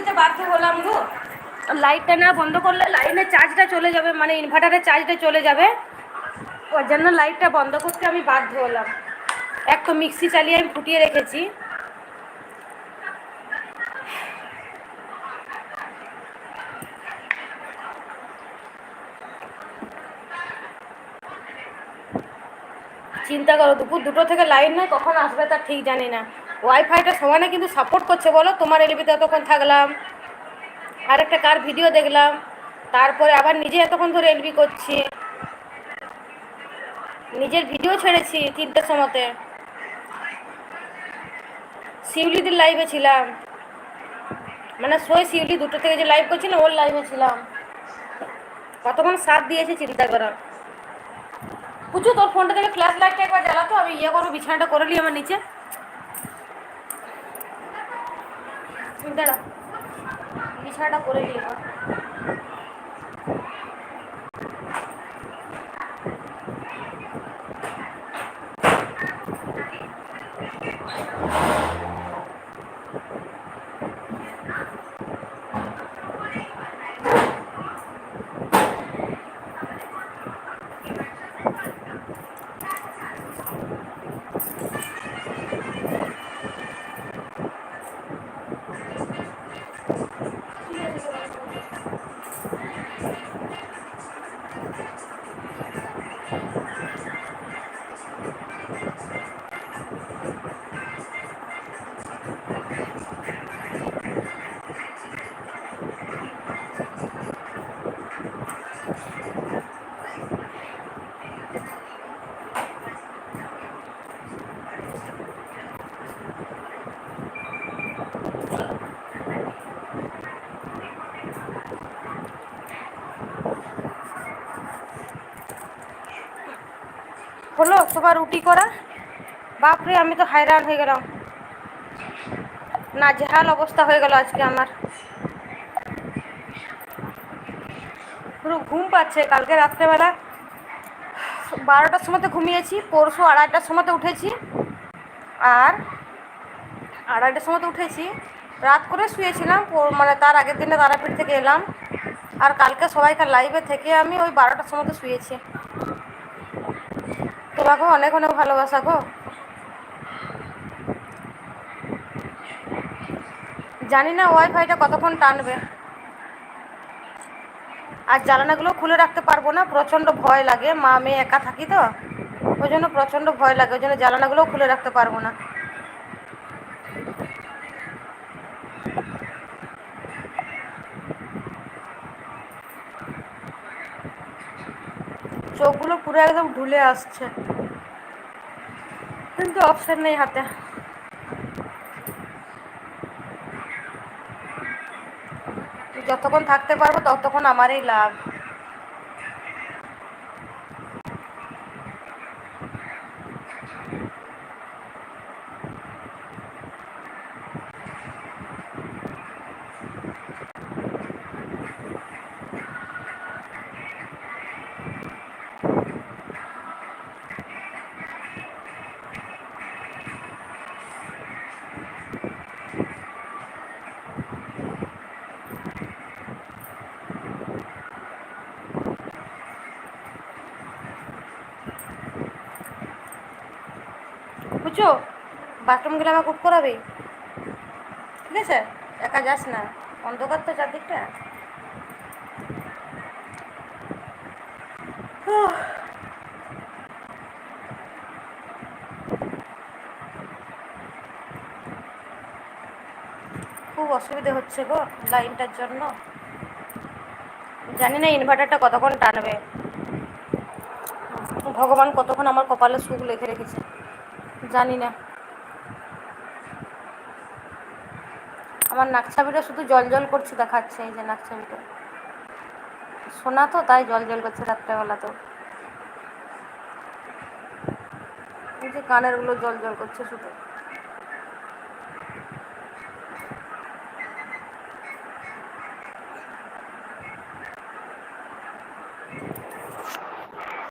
করতে বাধ্য হলাম গো। লাইটটা না বন্ধ করলে লাইনের চার্জটা চলে যাবে মানে ইনভার্টারের চার্জটা চলে যাবে। ওর জন্য লাইটটা বন্ধ করতে আমি বাধ্য হলাম। এক তো মিক্সি চালিয়ে আমি ফুটিয়ে রেখেছি। চিন্তা করো, দুপুর দুটো থেকে লাইন নেই, কখন আসবে তার ঠিক জানি না। ওয়াইফাইটা সমানে কিন্তু সাপোর্ট করছে, বলো? তোমার এলবিতে এতক্ষণ থাকলাম। আর একটা কার ভিডিও দেখলাম। তারপরে আবার নিজে এতক্ষণ ধরে এলবি করছি। নিজের ভিডিও ছেড়েছি তিনটের সময়তে। শিউলিদির লাইভে ছিলাম। মানে সই শিউলি দুটো থেকে যে লাইভ করছি না ওর লাইভে ছিলাম। কতক্ষণ সাথ দিয়েছে চিন্তা করো। পুচু তোর ফোনটা থেকে ফ্ল্যাশ লাইটটা একবার জ্বালাতো, আমি ইয়ে করব, বিছানাটা করে নিই আমার নিচে। দাঁড়া বিছানাটা করে নিই হলো তোমার রুটি করা। বাপরে, আমি তো হায়রান হয়ে গেলাম। না জেহাল অবস্থা হয়ে গেল আজকে আমার। পুরো ঘুম পাচ্ছে, কালকে রাত্রেবেলা বারোটার সময় তো ঘুমিয়েছি, পরশু আড়াইটার সময় তো উঠেছি। আর আড়াইটার সময় তো উঠেছি, রাত করে শুয়েছিলাম মানে তার আগের দিনে তারাপীঠ থেকে এলাম। আর কালকে সবাইকার লাইভে থেকে আমি ওই বারোটার সময় তো শুয়েছি। তোমাকেও অনেক অনেক ভালোবাসা গো। জানি না ওয়াইফাইটা কতক্ষণ টানবে। আর জ্বালানাগুলো খুলে রাখতে পারব না, প্রচণ্ড ভয় লাগে, মা মেয়ে একা থাকি তো, ওই জন্য প্রচণ্ড ভয় লাগে, ওই জন্য জ্বালানাগুলোও খুলে রাখতে পারব না। চোখগুলো পুরো একদম ঢুলে আসছে। কিন্তু অপশন নেই হাতে। যতক্ষণ থাকতে পারব ততক্ষণ আমারই লাভ। বুঝছ? বাথরুম গেলে আমাকে কুক করাবে ঠিক আছে? একা যাস না। অন্ধকার তো চারদিকটা। খুব অসুবিধে হচ্ছে গো লাইনটার জন্য। জানি না ইনভার্টারটা কতক্ষণ টানবে। ভগবান কতক্ষণ আমার কপালে সুখ লেখে রেখেছে। জানি না আমার নাকছাবিটা শুধু জল জল করছে দেখাচ্ছে, এই যে নাকছাবিটা। শোনা তো, তাই জল জল করছে রাত্রেবেলা তো এই যে কানেরগুলো জল জল করছে শুধু।